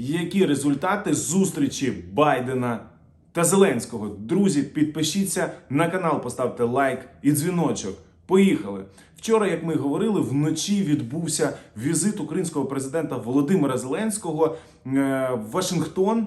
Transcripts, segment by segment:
Які результати зустрічі Байдена та Зеленського? Друзі, підпишіться на канал, поставте лайк і дзвіночок. Поїхали. Вчора, як ми говорили, вночі відбувся візит українського президента Володимира Зеленського е, в Вашингтон,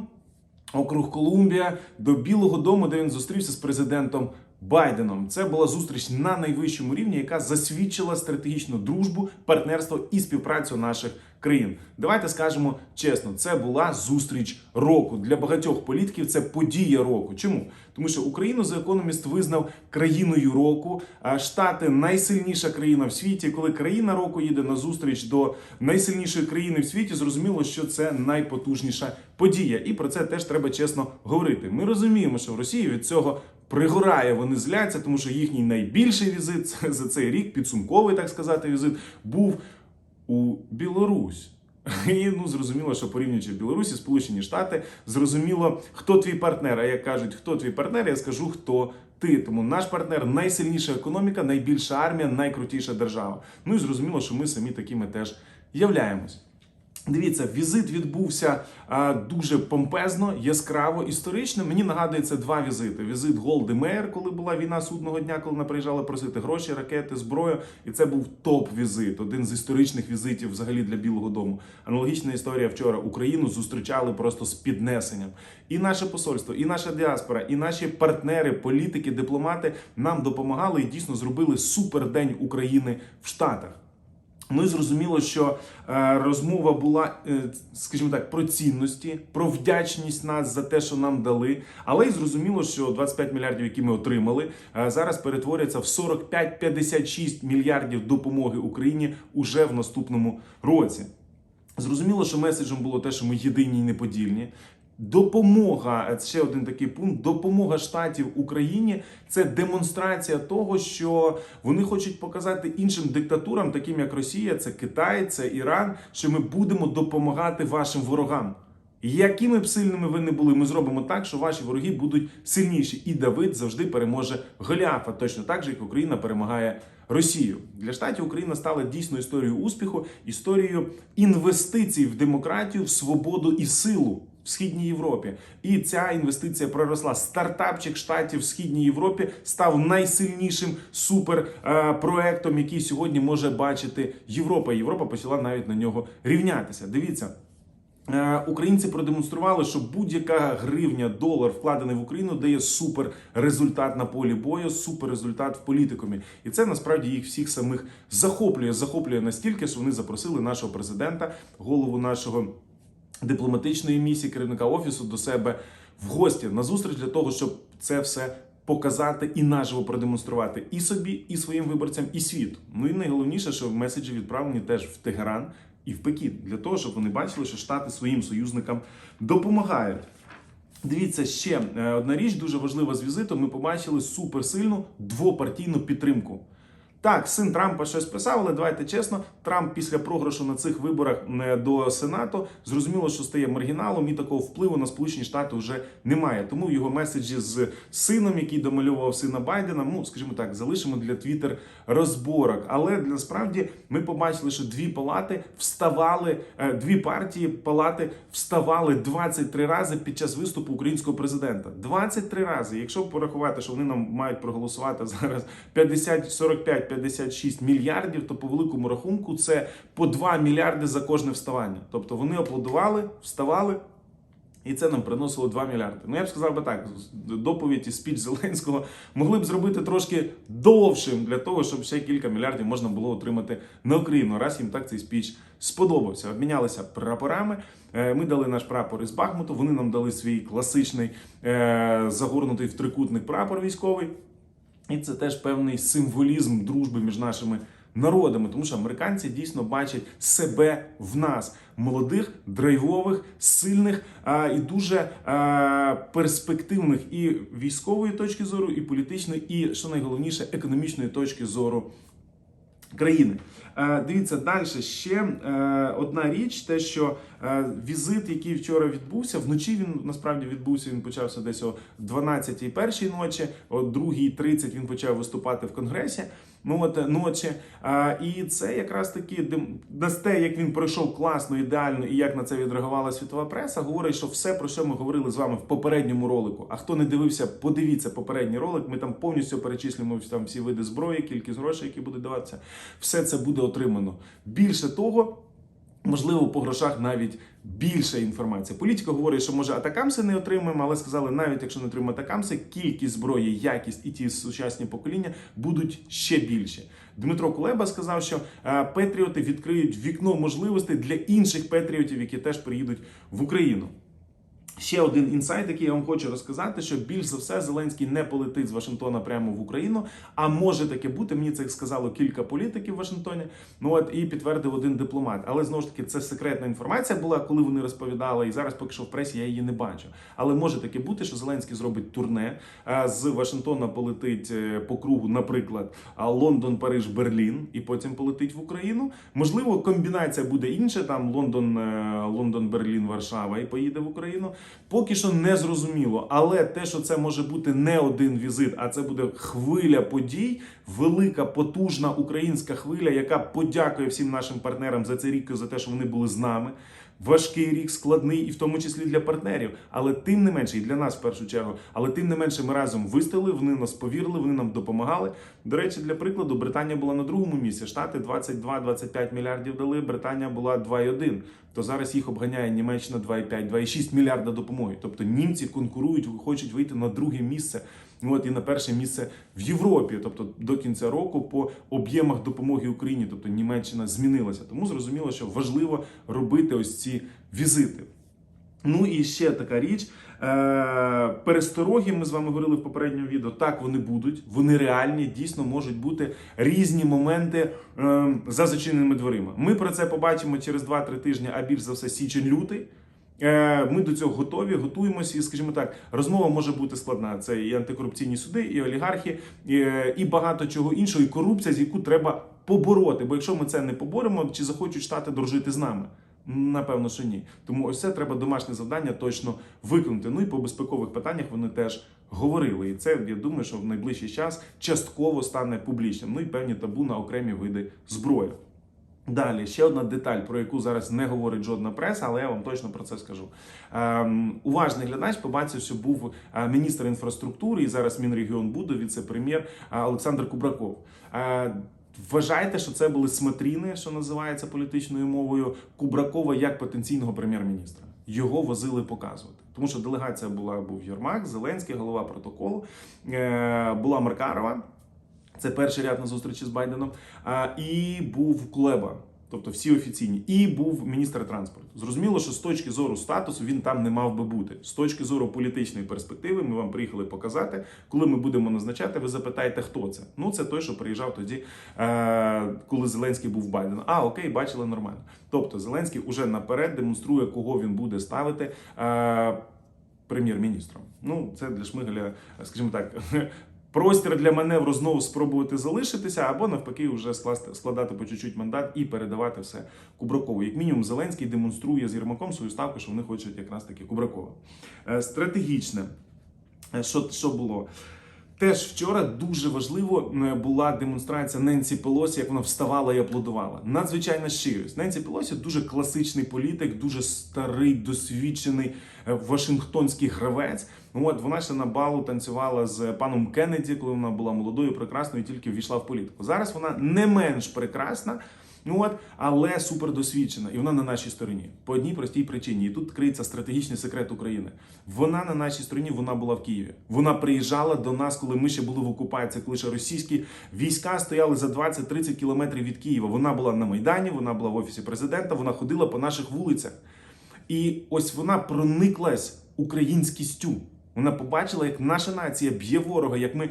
округ Колумбія, до Білого Дому, де він зустрівся з президентом Байденом. Це була зустріч на найвищому рівні, яка засвідчила стратегічну дружбу, партнерство і співпрацю наших країн. Давайте скажемо чесно, це була зустріч року для багатьох політиків. Це подія року. Чому? Тому що Україну за економіст визнав країною року. А Штати найсильніша країна в світі. Коли країна року їде на зустріч до найсильнішої країни в світі, зрозуміло, що це найпотужніша подія, і про це теж треба чесно говорити. Ми розуміємо, що в Росії від цього. Пригорає, вони зляться, тому що їхній найбільший візит за цей рік, підсумковий, так сказати, візит, був у Білорусь. І ну зрозуміло, що порівнюючи Білорусі, Сполучені Штати, зрозуміло, хто твій партнер. А як кажуть, хто твій партнер, я скажу, хто ти. Тому наш партнер найсильніша економіка, найбільша армія, найкрутіша держава. Ну і зрозуміло, що ми самі такими теж являємось. Дивіться, візит відбувся а, дуже помпезно, яскраво, історично. Мені нагадується два візити: візит Голди Меєр, коли була війна судного дня, коли вона приїжджала просити гроші, ракети, зброю. І це був топ-візит, один з історичних візитів взагалі для Білого Дому. Аналогічна історія вчора. Україну зустрічали просто з піднесенням. І наше посольство, і наша діаспора, і наші партнери, політики, дипломати нам допомагали і дійсно зробили супердень України в Штатах. Ну і зрозуміло, що е, розмова була, е, скажімо так, про цінності, про вдячність нас за те, що нам дали. Але й зрозуміло, що 25 мільярдів, які ми отримали, е, зараз перетворяться в 45-56 мільярдів допомоги Україні уже в наступному році. Зрозуміло, що меседжем було те, що ми єдині і неподільні. Допомога це ще один такий пункт. Допомога штатів Україні це демонстрація того, що вони хочуть показати іншим диктатурам, таким як Росія, це Китай, це Іран, що ми будемо допомагати вашим ворогам. Якими б сильними ви не були, ми зробимо так, що ваші вороги будуть сильніші, і Давид завжди переможе Голіафа, точно так же, як Україна перемагає Росію. Для штатів Україна стала дійсно історією успіху, історією інвестицій в демократію, в свободу і силу в східній Європі. І ця інвестиція проросла. Стартапчик штатів в східній Європі став найсильнішим суперпроектом, який сьогодні може бачити Європа. Європа почала навіть на нього рівнятися. Дивіться. Е, Українці продемонстрували, що будь-яка гривня, долар вкладений в Україну дає супер результат на полі бою, супер результат в політикумі, і це насправді їх всіх самих захоплює. Захоплює настільки, що вони запросили нашого президента, голову нашого дипломатичної місії, керівника офісу до себе в гості на зустріч для того, щоб це все. Показати і наживо продемонструвати і собі, і своїм виборцям, і світу. Ну і найголовніше, що меседжі відправлені теж в Тегеран і в Пекін для того, щоб вони бачили, що Штати своїм союзникам допомагають. Дивіться, ще е, одна річ дуже важлива з візиту. Ми побачили суперсильну двопартійну підтримку. Так, син Трампа щось писав, але давайте чесно, Трамп після програшу на цих виборах е, до Сенату зрозуміло, що стає маргіналом і такого впливу на Сполучені Штати вже немає. Тому його меседжі з сином, який домальовував сина Байдена, ну скажімо так, залишимо для Твіттер розборок. Але для справді ми побачили, що дві палати вставали, е, дві партії палати вставали 23 рази під час виступу українського президента. 23 рази. Якщо порахувати, що вони нам мають проголосувати зараз 50, 45, 56 мільярдів, то по великому рахунку це по 2 мільярди за кожне вставання. Тобто вони аплодували, вставали. І це нам приносило 2 мільярди. Ну я б сказав би так: доповідь і спіч Зеленського могли б зробити трошки довшим для того, щоб ще кілька мільярдів можна було отримати на Україну. Раз їм так цей спіч сподобався. Обмінялися прапорами. Е, Ми дали наш прапор із Бахмуту. Вони нам дали свій класичний е, загорнутий в трикутник прапор військовий. І це теж певний символізм дружби між нашими народами, тому що американці дійсно бачать себе в нас, молодих, драйвових, сильних а, і дуже а, перспективних і військової точки зору, і політичної, і що найголовніше, економічної точки зору країни. Е, Дивіться далі ще е, одна річ, те, що е, візит, який вчора відбувся, вночі він насправді відбувся. Він почався десь о 12-й першій ночі, о 2-й 30 він почав виступати в конгресі. Ну от ночі. А, і це якраз таки дасте, як він пройшов класно, ідеально, і як на це відреагувала світова преса, говорить, що все, про що ми говорили з вами в попередньому ролику. А хто не дивився, подивіться попередній ролик. Ми там повністю перечислимо там всі види зброї, кількість грошей, які будуть даватися. Все це буде отримано. Більше того. Можливо, по грошах навіть більше інформації. Політика говорить, що може атакамси не отримаємо, але сказали, навіть якщо не отримаємо атакамси, кількість зброї, якість і ті сучасні покоління будуть ще більші. Дмитро Кулеба сказав, що Петріоти відкриють вікно можливостей для інших петріотів, які теж приїдуть в Україну. Ще один інсайт, який я вам хочу розказати, що більш за все Зеленський не полетить з Вашингтона прямо в Україну. А може таке бути. Мені це сказало кілька політиків в Вашингтоні. Ну от і підтвердив один дипломат. Але знову ж таки, це секретна інформація була, коли вони розповідали, і зараз поки що в пресі я її не бачу. Але може таке бути, що Зеленський зробить турне з Вашингтона полетить е, по кругу, наприклад, Лондон, Париж, Берлін, і потім полетить в Україну. Можливо, комбінація буде інша. Там Лондон, е, Лондон, Берлін, Варшава і поїде в Україну. Поки що не зрозуміло, але те, що це може бути не один візит, а це буде хвиля подій, велика, потужна українська хвиля, яка подякує всім нашим партнерам за цей рік і за те, що вони були з нами. Важкий рік, складний, і в тому числі для партнерів. Але тим не менше, і для нас в першу чергу, але тим не менше, ми разом вистояли, вони нас повірили, вони нам допомагали. До речі, для прикладу, Британія була на другому місці. Штати 22-25 мільярдів дали. Британія була 2,1. То зараз їх обганяє Німеччина 2,5, 2,6 мільярда допомоги. Тобто німці конкурують, хочуть вийти на друге місце. От і на перше місце в Європі, тобто до кінця року, по об'ємах допомоги Україні, тобто Німеччина змінилася. Тому зрозуміло, що важливо робити ось ці візити. Ну і ще така річ. Е, перестороги, ми з вами говорили в попередньому відео. Так вони будуть, вони реальні, дійсно можуть бути різні моменти е, за зачиненими дверима. Ми про це побачимо через 2-3 тижні, а більш за все, січень-лютий. Е, Ми до цього готові, готуємося, і скажімо так, розмова може бути складна. Це і антикорупційні суди, і олігархи, і, багато чого іншого, і корупція, з яку треба побороти. Бо якщо ми це не поборемо, чи захочуть штати дружити з нами? Напевно, що ні. Тому ось це треба домашнє завдання точно виконати. Ну і по безпекових питаннях вони теж говорили. І це я думаю, що в найближчий час частково стане публічним. Ну і певні табу на окремі види зброї. Далі ще одна деталь, про яку зараз не говорить жодна преса, але я вам точно про це скажу. Ем, уважний глядач побачив, що був е, міністр інфраструктури і зараз Мінрегіон буде віце-прем'єр е, Олександр Кубраков. Е, Вважайте, що це були смотріни, що називається політичною мовою Кубракова як потенційного прем'єр-міністра. Його возили показувати, тому що делегація була був Єрмак, Зеленський, голова протоколу, е, була Маркарова. Це перший ряд на зустрічі з Байденом. А, і був Кулеба, тобто всі офіційні, і був міністр транспорту. Зрозуміло, що з точки зору статусу він там не мав би бути. З точки зору політичної перспективи, ми вам приїхали показати. Коли ми будемо назначати, ви запитаєте, хто це. Ну, це той, що приїжджав тоді, е, коли Зеленський був Байден. А, окей, бачили нормально. Тобто Зеленський уже наперед демонструє, кого він буде ставити. Е, Прем'єр-міністром. Ну, це для Шмигаля, скажімо так, простір для маневру знову спробувати залишитися, або навпаки, вже скласти складати по чуть-чуть мандат і передавати все Кубракову. Як мінімум, Зеленський демонструє з Єрмаком свою ставку, що вони хочуть якраз таки Кубракова. Е, Стратегічне, Е, що, що було? Теж вчора дуже важливо була демонстрація Ненсі Пелосі, як вона вставала і аплодувала. Надзвичайна щирість. Ненсі Пелосі дуже класичний політик, дуже старий, досвідчений е, вашингтонський гравець. От вона ще на балу танцювала з паном Кеннеді, коли вона була молодою, прекрасною, і тільки ввійшла в політику. Зараз вона не менш прекрасна. Ну от, але супердосвідчена, і вона на нашій стороні по одній простій причині. І тут криється стратегічний секрет України. Вона на нашій стороні, вона була в Києві. Вона приїжджала до нас, коли ми ще були в окупації, коли ще російські війська стояли за 20-30 кілометрів від Києва. Вона була на майдані, вона була в офісі президента. Вона ходила по наших вулицях. І ось вона прониклась українськістю. Вона побачила, як наша нація б'є ворога, як ми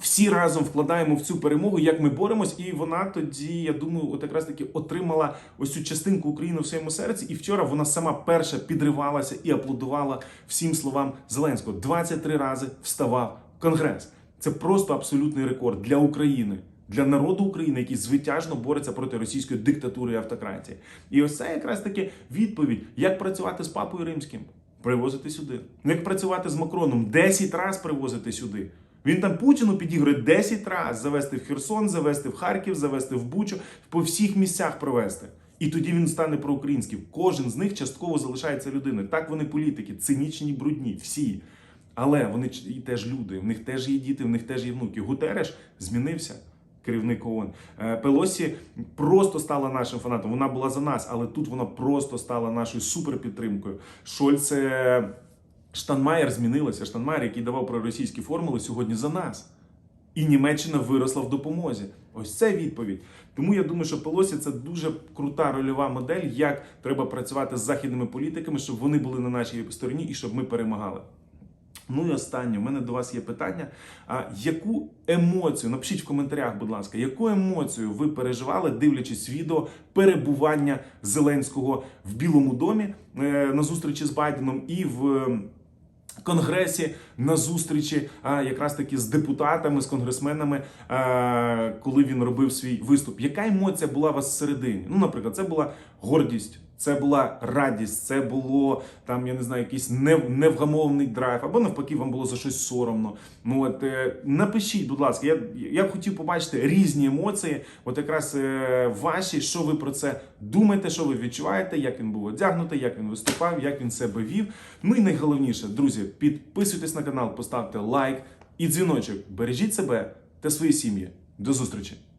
всі разом вкладаємо в цю перемогу, як ми боремось, і вона тоді, я думаю, от якраз таки отримала ось цю частинку України в своєму серці. І вчора вона сама перша підривалася і аплодувала всім словам Зеленського. 23 рази вставав Конгрес. Це просто абсолютний рекорд для України. Для народу України, який звитяжно бореться проти російської диктатури і автократії, і ось це якраз таки відповідь, як працювати з папою римським, привозити сюди, як працювати з Макроном, 10 разів привозити сюди. Він там Путіну підігрує 10 разів завести в Херсон, завести в Харків, завести в Бучу, по всіх місцях провести. І тоді він стане проукраїнським. Кожен з них частково залишається людиною. Так вони політики, цинічні, брудні, всі. Але вони і теж люди, в них теж є діти, в них теж є внуки. Гутереш змінився. Керівник ООН. Е, Пелосі просто стала нашим фанатом. Вона була за нас, але тут вона просто стала нашою суперпідтримкою. Шольц е, Штанмаєр змінилася. Штанмаєр, який давав проросійські формули, сьогодні за нас. І Німеччина виросла в допомозі. Ось це відповідь. Тому я думаю, що Пелосі це дуже крута рольова модель, як треба працювати з західними політиками, щоб вони були на нашій стороні і щоб ми перемагали. Ну і останнє, у мене до вас є питання. А яку емоцію, напишіть в коментарях, будь ласка, яку емоцію ви переживали, дивлячись відео перебування Зеленського в Білому домі е, на зустрічі з Байденом і в. Конгресі на зустрічі а, якраз таки з депутатами, з конгресменами, коли він робив свій виступ. Яка емоція була у вас всередині? Ну, наприклад, це була гордість, це була радість, це було там, я не знаю, якийсь невгамовний драйв, або навпаки, вам було за щось соромно. Ну от е, напишіть, будь ласка, я, я б хотів побачити різні емоції, от якраз е, ваші, що ви про це думаєте, що ви відчуваєте, як він був одягнутий, як він виступав, як він себе вів. Ну і найголовніше, друзі, підписуйтесь на канал, поставте лайк і дзвіночок. Бережіть себе та свої сім'ї. До зустрічі!